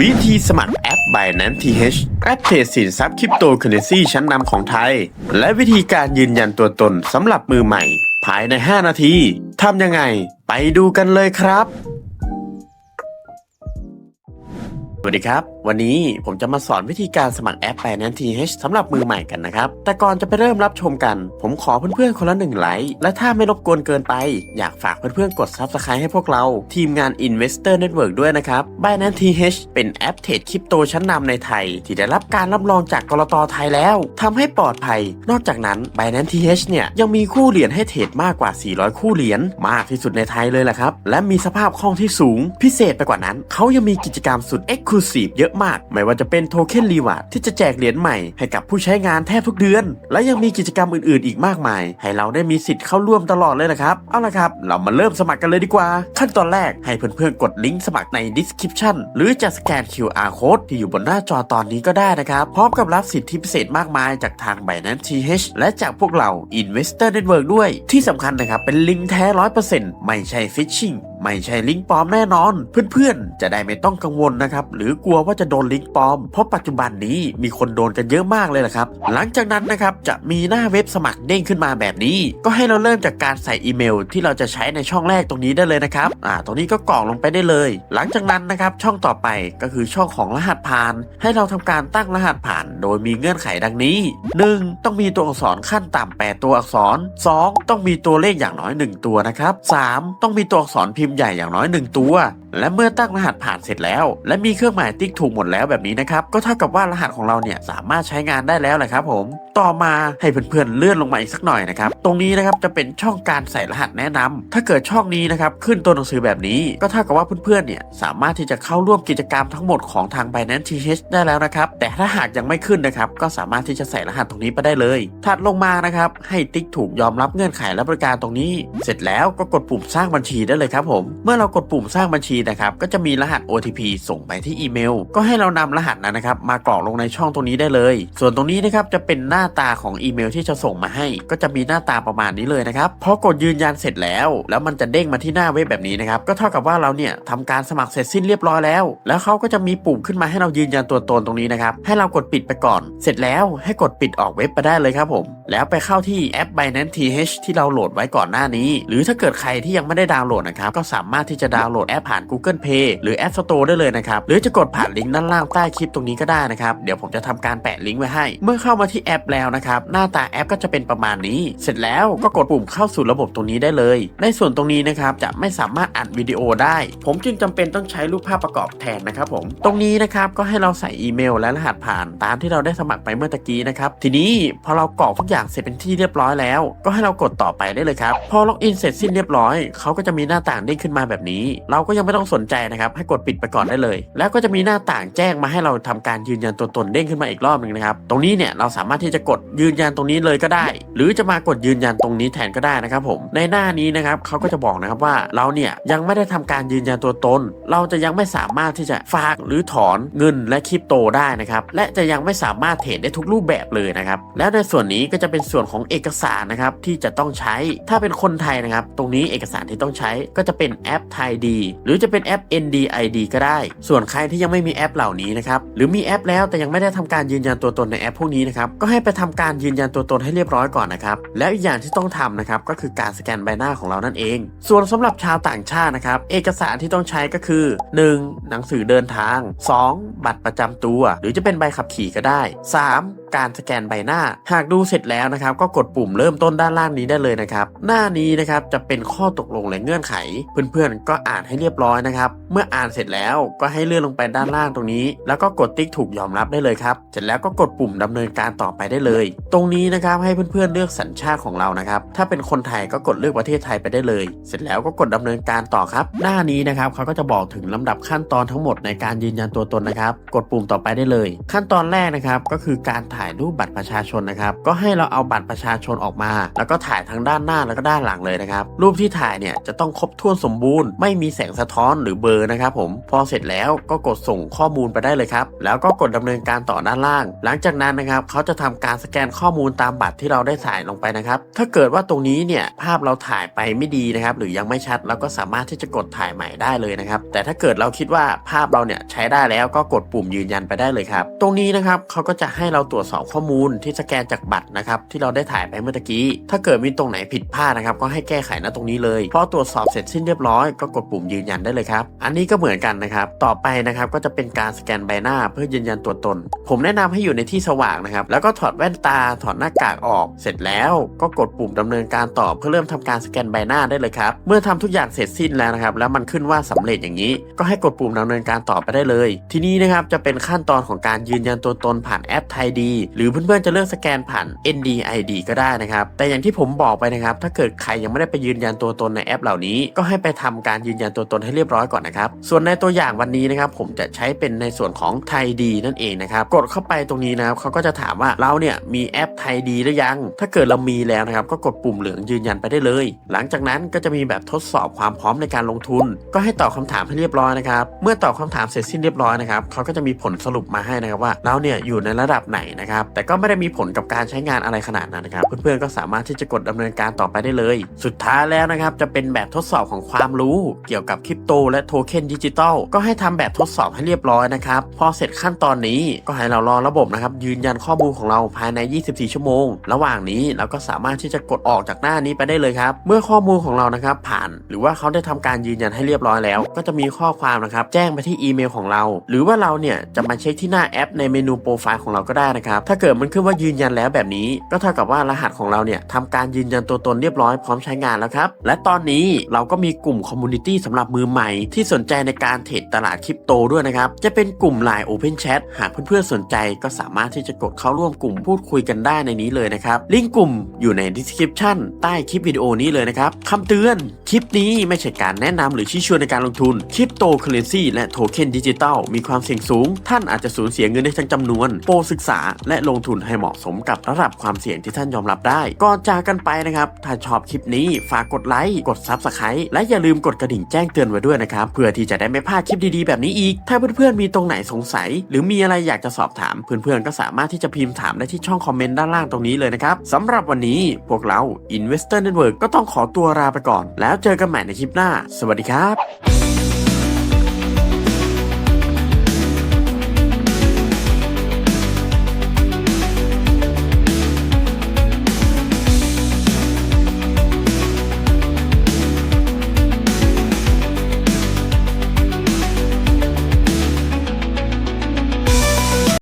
วิธีสมัครแอป Binance TH แอปเทรดสินทรัพย์คริปโตเคอเรนซีชั้นนำของไทย และวิธีการยืนยันตัวตนสำหรับมือใหม่ ภายใน 5 นาทีทำยังไง ไปดูกันเลยครับ สวัสดีครับ วันนี้ผมจะมาสอนวิธีการสมัครแอป Binance TH สำหรับมือใหม่กันนะครับ แต่ก่อนจะไปเริ่มรับชมกัน ผมขอเพื่อนๆคนละหนึ่งไลค์ และถ้าไม่รบกวนเกินไป อยากฝากเพื่อนๆกด Subscribe ให้พวกเรา ทีมงาน Investor Network ด้วยนะครับ Binance TH เป็นแอปเทรดคริปโตชั้นนำในไทย ที่ได้รับการรับรองจากกรตไทยแล้วทำให้ปลอดภัย นอกจากนั้น Binance TH เนี่ยยังมีคู่เหรียญให้เทรดมากกว่า 400 คู่เหรียญมากที่สุดในไทยเลยแหละครับ และมีสภาพคล่องที่สูง พิเศษไปกว่านั้นเขายังมีกิจกรรมสุด Exclusive เยอะมาก ไม่ว่าจะเป็นโทเค็นรีวาร์ดที่จะแจกเหรียญใหม่ให้กับผู้ใช้งานแทบทุกเดือน และยังมีกิจกรรมอื่นๆ อีกมากมาย ให้เราได้มีสิทธิ์เข้าร่วมตลอดเลยนะครับ เอาละครับ เรามาเริ่มสมัครกันเลยดีกว่า ขั้นตอนแรกให้เพื่อนๆกดลิงก์สมัครใน description หรือจะสแกน QR code ที่อยู่บนหน้าจอตอนนี้ก็ได้นะครับพร้อมกับรับสิทธิพิเศษมากมายจากทาง Binance TH และจากพวกเรา Investor Network ด้วย ที่สำคัญนะครับเป็นลิงก์แท้100%ไม่ใช่ phishing ไม่ใช่ลิงก์ปลอมแน่นอน เพื่อนๆ จะได้ไม่ต้องกังวลนะครับ หรือกลัวว่าจะโดนลิงก์ปลอม เพราะปัจจุบันนี้มีคนโดนกันเยอะมากเลยละครับ หลังจากนั้นนะครับจะมีหน้าเว็บสมัครเด้งขึ้นมาแบบนี้ ก็ให้เราเริ่มจากการใส่อีเมล ที่เราจะใช้ในช่องแรกตรงนี้ได้เลยนะครับ อ่า ตรงนี้ก็กรอกลงไปได้เลย หลังจากนั้นนะครับช่องต่อไปก็คือช่องของรหัสผ่าน ให้เราทำการตั้งรหัสผ่าน โดยมีเงื่อนไขดังนี้ 1. ต้องมีตัวอักษรขั้นต่ำ8ตัวอักษร 2. ต้องมีตัวเลขอย่างน้อย 1 ตัวนะครับ 3. ต้องมีตัวอักษรพิมพ์ใหญ่อย่างน้อย1ตัว และเมื่อตั้งรหัสผ่านเสร็จแล้ว และมีเครื่องหมายติ๊กถูกหมดแล้วแบบนี้นะครับก็เท่ากับว่ารหัสของเราเนี่ยสามารถใช้งานได้แล้วแหละครับผม ต่อมาให้เพื่อนๆเลื่อนลงมาอีกสักหน่อยนะครับตรงนี้นะครับจะเป็นช่องการใส่รหัสแนะนำถ้าเกิดช่องนี้นะครับขึ้นตัวหนังสือแบบนี้ ก็เท่ากับว่าเพื่อนๆเนี่ยสามารถที่จะเข้าร่วมกิจกรรมทั้งหมดของทาง Binance TH ได้แล้วนะครับแต่ถ้าหากยังไม่ขึ้นนะครับก็สามารถที่จะใส่รหัสตรงนี้ไปได้เลย ถัดลงมานะครับให้ติ๊กถูกยอมรับเงื่อนไขและบริการตรงนี้ เสร็จแล้วก็กดปุ่มสร้างบัญชีได้เลยครับผม เมื่อเรากดปุ่มสร้างบัญชีนะครับก็จะมีรหัส OTP ส่งไปที่อีเมล ก็ให้เรานำรหัสนั้นนะครับมากรอกลงในช่องตรงนี้ได้เลย ส่วนตรงนี้นะครับจะเป็นหน้าตาของอีเมลที่จะส่งมาให้ ก็จะมีหน้าตาประมาณนี้เลยนะครับพอกดยืนยันเสร็จแล้ว แล้วมันจะเด้งมาที่หน้าเว็บแบบนี้นะครับก็เท่ากับว่าเราเนี่ยทำการสมัครเสร็จสิ้นเรียบร้อยแล้ว แล้วเขาก็จะมีปุ่มขึ้นมาให้เรายืนยันตัวตนตรงนี้นะครับให้เรากดปิดไปก่อน เสร็จแล้วให้กดปิดออกเว็บไปได้เลยครับผม แล้วไปเข้าที่แอป Binance TH ที่เราโหลดไว้ก่อนหน้านี้ หรือถ้าเกิดใครที่ยังไม่ได้ดาวน์โหลดนะครับก็สามารถที่จะดาวน์โหลดแอปผ่าน Google Play หรือ App Store ได้เลยนะครับ หรือจะกดผ่านลิงก์ด้านล่างใต้คลิปตรงนี้ก็ได้นะครับ เดี๋ยวผมจะทำการแปะลิงก์ไว้ให้ เมื่อเข้ามาที่แอปแล้วนะครับ หน้าตาแอปก็จะเป็นประมาณนี้ เสร็จแล้วก็กดปุ่มเข้าสู่ระบบตรงนี้ได้เลย ในส่วนตรงนี้นะครับจะไม่สามารถอัดวิดีโอได้ ผมจึงจำเป็นต้องใช้รูปภาพประกอบแทนนะครับผม ตรงนี้นะครับก็ให้เราใส่อีเมลและรหัสผ่านตามที่เราได้สมัครไปเมื่อตะกี้นะครับ ทีนี้พอเรากรอกทุกอย่างเสร็จเป็นที่เรียบร้อยแล้ว ก็ให้เรากดต่อไปได้เลยครับ พอล็อกอินเสร็จสิ้นเรียบร้อยเขาก็จะมีหน้าต่างเด้งขึ้นมาแบบนี้ เราก็ยังไม่ต้ององสนใจนะครับ ให้กดปิดไปก่อนได้เลย แล้วก็จะมีหน้าต่างแจ้งมาให้เราทำการยืนยันตัวตนเด้งขึ้นมาอีกรอบหนึ่งนะครับ ตรงนี้เนี่ยเราสามารถที่จะกดยืนยันตรงนี้เลยก็ได้ หรือจะมากดยืนยันตรงนี้แทนก็ได้นะครับผมในหน้านี้นะครับเขาก็จะบอกนะครับว่าเราเนี่ยยังไม่ได้ทำการยืนยันตัวตน เราจะยังไม่สามารถที่จะฝากหรือถอนเงินและคริปโตได้นะครับและจะยังไม่สามารถเทรดได้ทุกรูปแบบเลยนะครับแล้วในส่วนนี้ก็จะเป็นส่วนของเอกสารนะครับที่จะต้องใช้ถ้าเป็นคนไทยนะครับ ตรงนี้เอกสารที่ต้องใช้ก็จะเป็นแอปไทยดี หรือจะเป็นแอป NDID ก็ได้ ส่วนใครที่ยังไม่มีแอปเหล่านี้นะครับ หรือมีแอปแล้วแต่ยังไม่ได้ทำการยืนยันตัวตนในแอปพวกนี้นะครับ ก็ให้ไปทำการยืนยันตัวตนให้เรียบร้อยก่อนนะครับ แล้วอีกอย่างที่ต้องทำนะครับ ก็คือการสแกนใบหน้าของเรานั่นเอง ส่วนสำหรับชาวต่างชาตินะครับ เอกสารที่ต้องใช้ก็คือ 1. หนังสือเดินทาง 2. บัตรประจำตัว หรือจะเป็นใบขับขี่ก็ได้ 3. การสแกนใบหน้า หากดูเสร็จแล้วนะครับ ก็กดปุ่มเริ่มต้นด้านล่างนี้ได้เลยนะครับ หน้านี้นะครับจะเป็นข้อตกลงและเงื่อนไข เพื่อนๆ ก็อ่านให้เรียบร้อยนะครับ เมื่ออ่านเสร็จแล้วก็ให้เลื่อนลงไปด้านล่างตรงนี้ แล้วก็กดติ๊กถูกยอมรับได้เลยครับ เสร็จแล้วก็กดปุ่มดำเนินการต่อไปได้เลย ตรงนี้นะครับให้เพื่อนๆเลือกสัญชาติของเรานะครับ ถ้าเป็นคนไทยก็กดเลือกประเทศไทยไปได้เลย เสร็จแล้วก็กดดำเนินการต่อครับ หน้านี้นะครับเขาก็จะบอกถึงลำดับขั้นตอนทั้งหมดในการยืนยันตัวตนนะครับ กดปุ่มต่อไปได้เลย ขั้นตอนแรกนะครับก็คือการถ่ายถ่ายรูปบัตรประชาชนนะครับ ก็ให้เราเอาบัตรประชาชนออกมา แล้วก็ถ่ายทั้งด้านหน้าแล้วก็ด้านหลังเลยนะครับ รูปที่ถ่ายเนี่ยจะต้องครบถ้วนสมบูรณ์ ไม่มีแสงสะท้อนหรือเบอร์นะครับผมพอเสร็จแล้วก็กดส่งข้อมูลไปได้เลยครับ แล้วก็กดดำเนินการต่อด้านล่าง หลังจากนั้นนะครับเขาจะทำการสแกนข้อมูลตามบัตรที่เราได้ถ่ายลงไปนะครับ ถ้าเกิดว่าตรงนี้เนี่ยภาพเราถ่ายไปไม่ดีนะครับ หรือยังไม่ชัดเราก็สามารถที่จะกดถ่ายใหม่ได้เลยนะครับ แต่ถ้าเกิดเราคิดว่าภาพเราเนี่ยใช้ได้แล้วก็กดปุ่มยืนยันไปได้เลยครับ ตรงนี้นะครับเขาก็จะให้เราตรวจสอบข้อมูลที่สแกนจากบัตรนะครับที่เราได้ถ่ายไปเมื่อกี้ ถ้าเกิดมีตรงไหนผิดพลาดนะครับก็ให้แก้ไขณตรงนี้เลยพอตรวจสอบเสร็จสิ้นเรียบร้อยก็กดปุ่มยืนยันได้เลยครับ อันนี้ก็เหมือนกันนะครับ ต่อไปนะครับก็จะเป็นการสแกนใบหน้าเพื่อยืนยันตัวตน ผมแนะนำให้อยู่ในที่สว่างนะครับ แล้วก็ถอดแว่นตาถอดหน้ากากออก เสร็จแล้วก็กดปุ่มดำเนินการต่อเพื่อเริ่มทำการสแกนใบหน้าได้เลยครับ เมื่อทำทุกอย่างเสร็จสิ้นแล้วนะครับ แล้วมันขึ้นว่าสำเร็จอย่างนี้ ก็ให้กดปุ่มดำเนินการต่อไปได้เลย ทีนี้นะครับจะเป็นขั้นตอนของการยืนยันตัวตนผ่านแอปไทยดีหรือเพื่อนๆจะเลือกสแกนผ่าน NDID ก็ได้นะครับ แต่อย่างที่ผมบอกไปนะครับ ถ้าเกิดใครยังไม่ได้ไปยืนยันตัวตนในแอปเหล่านี้ ก็ให้ไปทำการยืนยันตัวตนให้เรียบร้อยก่อนนะครับ ส่วนในตัวอย่างวันนี้นะครับ ผมจะใช้เป็นในส่วนของไทยดีนั่นเองนะครับ กดเข้าไปตรงนี้นะครับเขาก็จะถามว่าเราเนี่ยมีแอปไทยดีหรือยัง ถ้าเกิดเรามีแล้วนะครับ ก็กดปุ่มเหลืองยืนยันไปได้เลย หลังจากนั้นก็จะมีแบบทดสอบความพร้อมในการลงทุน ก็ให้ตอบคำถามให้เรียบร้อยนะครับ เมื่อตอบคำถามเสร็จสิ้นเรียบร้อยนะครับเขาก็จะมีผลสรุปมาให้นะครับว่าเราเนี่ยอยู่ในระดับไหนนะครับแต่ก็ไม่ได้มีผลกับการใช้งานอะไรขนาดนั้นนะครับ เพื่อนๆก็สามารถที่จะกดดำเนินการต่อไปได้เลย สุดท้ายแล้วนะครับจะเป็นแบบทดสอบของความรู้ เกี่ยวกับคริปโตและโทเค็นดิจิตอลก็ให้ทำแบบทดสอบให้เรียบร้อยนะครับ พอเสร็จขั้นตอนนี้ก็ให้เรารอระบบนะครับยืนยันข้อมูลของเราภายใน 24 ชั่วโมง ระหว่างนี้เราก็สามารถที่จะกดออกจากหน้านี้ไปได้เลยครับ เมื่อข้อมูลของเรานะครับผ่าน หรือว่าเขาได้ทำการยืนยันให้เรียบร้อยแล้ว ก็จะมีข้อความนะครับแจ้งไปที่อีเมลของเรา หรือว่าเราเนี่ยจะมาเช็คที่หน้าแอปในเมนูโปรไฟล์ของเราก็ได้นะครับถ้าเกิดมันขึ้นว่ายืนยันแล้วแบบนี้ ก็เท่ากับว่ารหัสของเราเนี่ยทำการยืนยันตัวตนเรียบร้อยพร้อมใช้งานแล้วครับ และตอนนี้เราก็มีกลุ่มคอมมูนิตี้สำหรับมือใหม่ ที่สนใจในการเทรดตลาดคริปโตด้วยนะครับ จะเป็นกลุ่ม Line Open Chat หากเพื่อนๆสนใจก็สามารถที่จะกดเข้าร่วมกลุ่มพูดคุยกันได้ในนี้เลยนะครับ ลิงก์กลุ่มอยู่ใน description ใต้คลิปวิดีโอนี้เลยนะครับคำเตือน คลิปนี้ไม่ใช่การแนะนำหรือชี้ชวนในการลงทุน คริปโตเคอเรนซีและโทเค็นดิจิตอลมีความเสี่ยงสูง ท่านอาจจะสูญเสียเงินได้ทั้งจำนวน โปรศึกษาและลงทุนให้เหมาะสมกับระดับความเสี่ยงที่ท่านยอมรับได้ ก่อนจากกันไปนะครับ ถ้าชอบคลิปนี้ฝากกดไลค์ กด Subscribe และอย่าลืมกดกระดิ่งแจ้งเตือนไว้ด้วยนะครับ เพื่อที่จะได้ไม่พลาดคลิปดีๆแบบนี้อีก ถ้าเพื่อนๆมีตรงไหนสงสัย หรือมีอะไรอยากจะสอบถาม เพื่อนๆก็สามารถที่จะพิมพ์ถามได้ที่ช่องคอมเมนต์ด้านล่างตรงนี้เลยนะครับสำหรับวันนี้พวกเรา Investor Network ก็ต้องขอตัวลาไปก่อน แล้วเจอกันใหม่ในคลิปหน้า สวัสดีครับ